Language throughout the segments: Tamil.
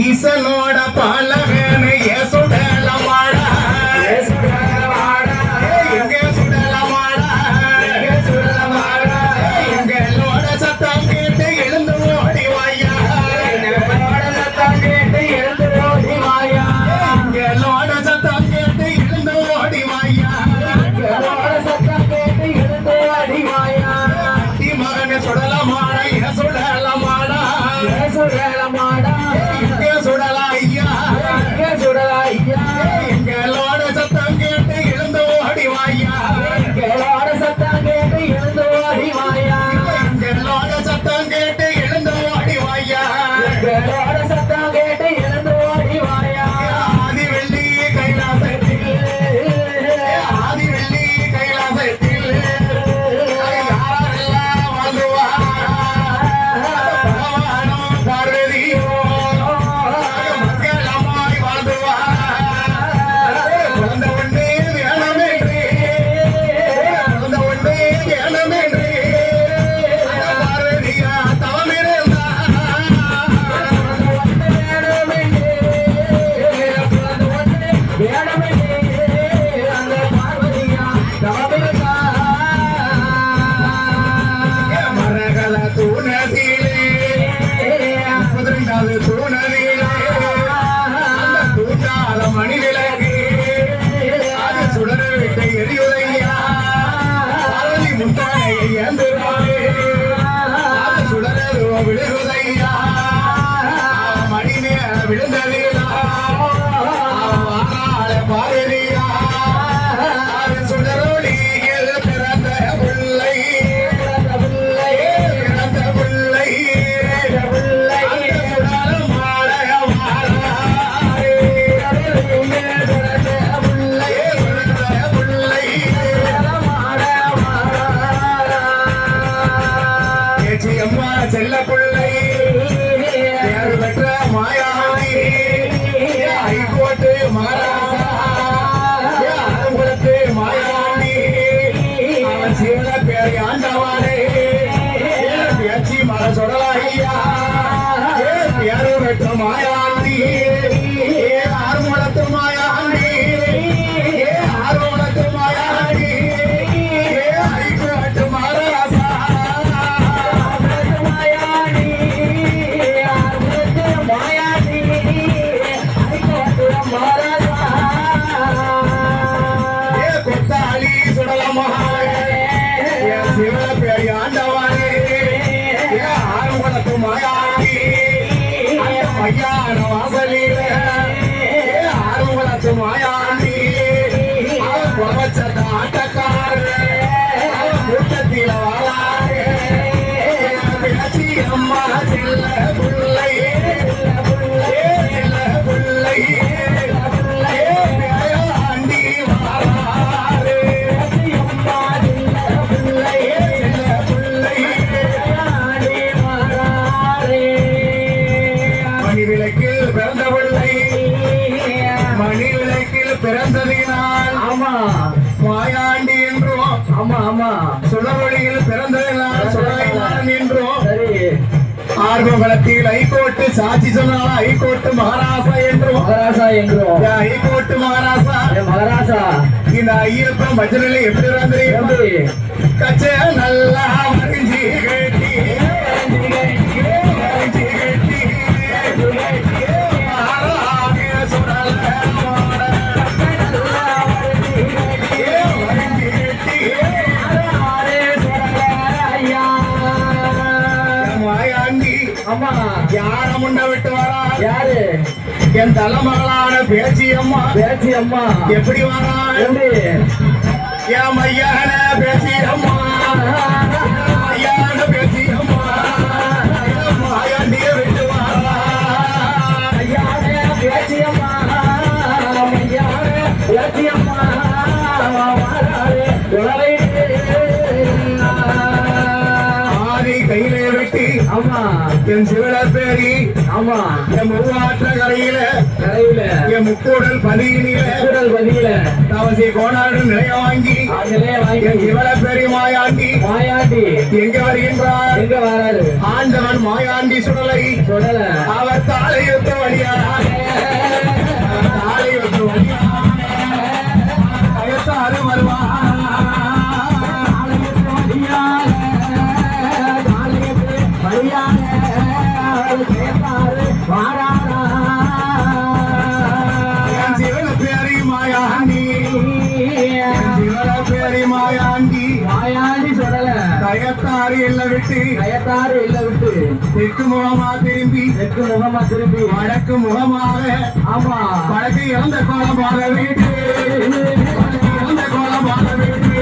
ஈசனோட பாலகனை ஏசோ மணி விளக்கு காமாட்சி அம்மா செல்ல பிள்ளை. பெற்ற மாயாணி ஆட்டக்காரர்கள் ஆல்பவளத்தில் ஹைகோர்ட்டு சாட்சி சொன்னால் ஹைகோர்ட்டு மகாராசா என்றும். மகாராசா என்றும். ஹைகோர்ட்டு மகாராசா. மகாராசா. இந்த ஐயப்பன் பஜனையில எப்படி வந்து கச்ச நல்லா வரைஞ்சி கேட்டி. என் தலைமகளான பேச்சி அம்மா பேச்சி அம்மா எப்படி? வரா என் மையான பேச்சி அம்மா மூவாற்றகரையில கரையில என் முக்கூடல் பதியில முக்கூடல் பதியில. தவசி கோணாடு நிலைய வாங்கி நிலைய வாங்கி என் இவள பெரிய மாயாண்டி மாயாண்டி. எங்க வருகின்றார்? எங்க வராரு? ஆண்டவன் மாயாண்டி சுடலை. சுடல. அவர் தாலை வழியாரா தலையாடி சொல்லல. தயத்தாறு இல்ல விட்டு. தயத்தாறு இல்ல விட்டு. தெற்கு முகமா திரும்பி. தெற்கு முகமா திரும்பி. வடக்கு முகமாக. ஆமா. வடக்கு இறந்த கோலம் போல வீட்டு இறந்த கோலம் வீட்டு.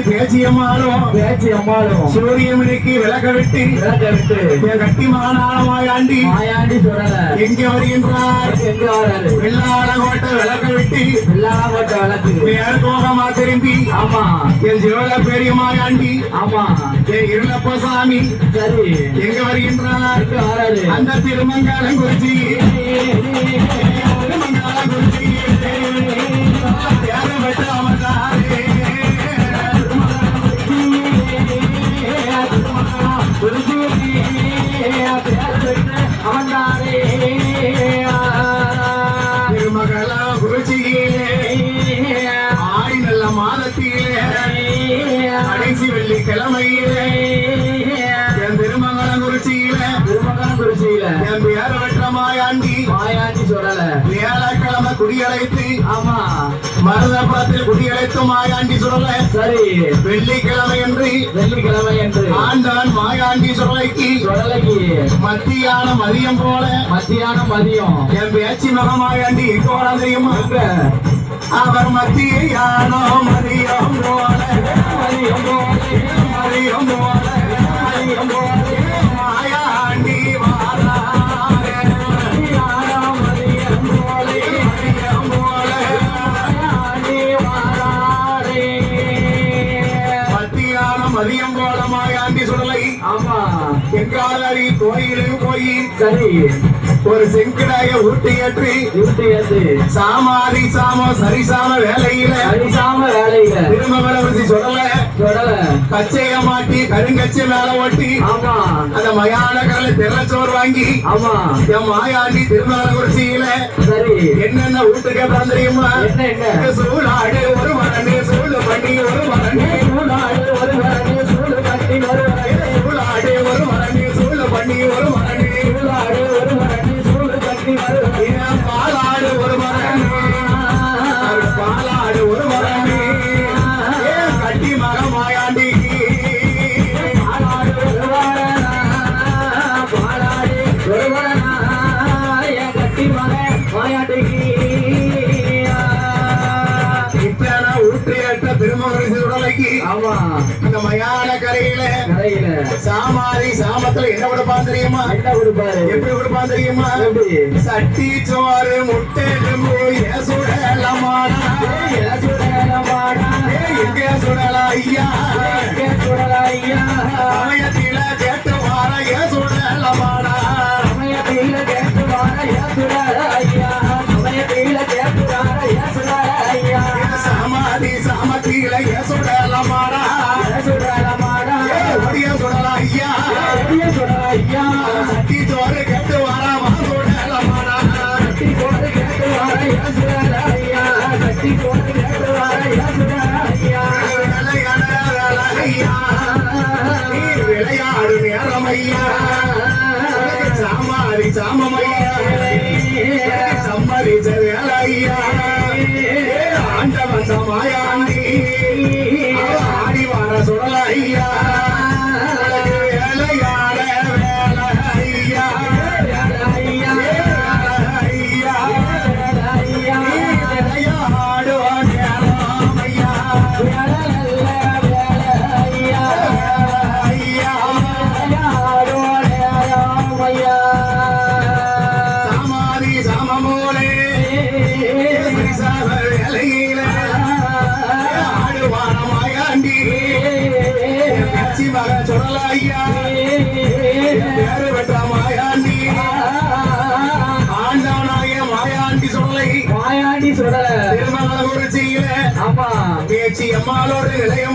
மாயாண்டி பேச்சியம்மாளும் பேச்சு அம்மாளும் சூரியமணிக்கு விளக்க விட்டு விளக்க விட்டு என் கட்டி மகனான மாயாண்டி மாயாண்டி சொல்லல. எங்கே வருகின்றார்? எங்க வராது வெள்ளாள கோட்டை விளக்க விட்டு எல்லாம் போட்ட விளக்கு மேற்கோகமா திரும்பி ஆமா. என் ஆமா. இருளப்ப சாமி சரி. எங்க வருகின்றார்? அந்த திருமங்கலம் குறிச்சி திருமங்கலம் குறிச்சி. கடைசி வெள்ளிக்கிழமையிலே என் திருமங்கலம் குறிச்சியிலே என் பேர வெட்ட மாயாண்டி. வியாழக்கிழமை குடியழைத்து மருதபுரத்தில் குடியழைத்து மாயாண்டி சுடல சரி. வெள்ளிக்கிழமை என்று வெள்ளிக்கிழமை என்று ஆண்டான் மாயாண்டி சுடலைக்கு சுடலைக்கு மத்தியான மதியம் போல. மத்தியானம் மதியம். என் பேச்சு மகமாயாண்டி கோல தெரியுமா? அவர் மத்தியானோ மதியம் போல. மதியம் போல மாயாண்டி சுடலை ஆமா. எங்காலரி கோயிலுக்கு போய் சரி. ஒரு செங்கிடாய ஊட்டி ஏற்றி ஏத்து சாமாரி சாம சரிசாம வேலையில. அடிசாம வேலையில. திருமகளவசி சொல்லல. கச்சைய மாட்டி கருங்கச்சை மேல ஓட்டி ஆமா. அந்த மயான கடல திறச்சோறு வாங்கி ஆமா. என் மாயாண்டி திருமகளகுறிச்சியில சரி. என்னென்ன வீட்டுக்கு அப்புறம் தெரியுமா? சூழாடு ஒரு மரணி சூழ் பண்ணி ஒரு மரணி சூடாடு ஒரு வரனே ஆமா. அந்த மயான கரையில கரையில. சாமாரி சாமத்துல என்ன கொடுப்பான் தெரியுமா? என்ன கொடுப்பாரு? எப்படி கொடுப்பான் தெரியுமா? சட்டி சோறு முட்டை ஏன் சுடலமாடா. சுடலமாடா. எங்கே சுடல ஐயா? எங்கே சுடலையா சமயத்தில கேட்டு வார ஏன் சுடலமாடா. சமயத்தில கேட்டு வார ஏன் சுடலையா சமயத்தில கேட்டு வார ஏன் சுடலையா சமாதி சாமத்தில ஏன் சுடலமாடா. விளையாடு நேரமையா சாமாரி சாமமையா சம்மதிச்ச வேலையா ஆண்ட வந்த மாயாண்டி மக சொல்லலையா பேரு பெற்ற மாயாண்டி. ஆண்டவனாய மாயாண்டி சொல்லை. மாயாண்டி சுடல திருமண குறிச்சியில ஆமா. பேச்சு அம்மாளோடு நிலைய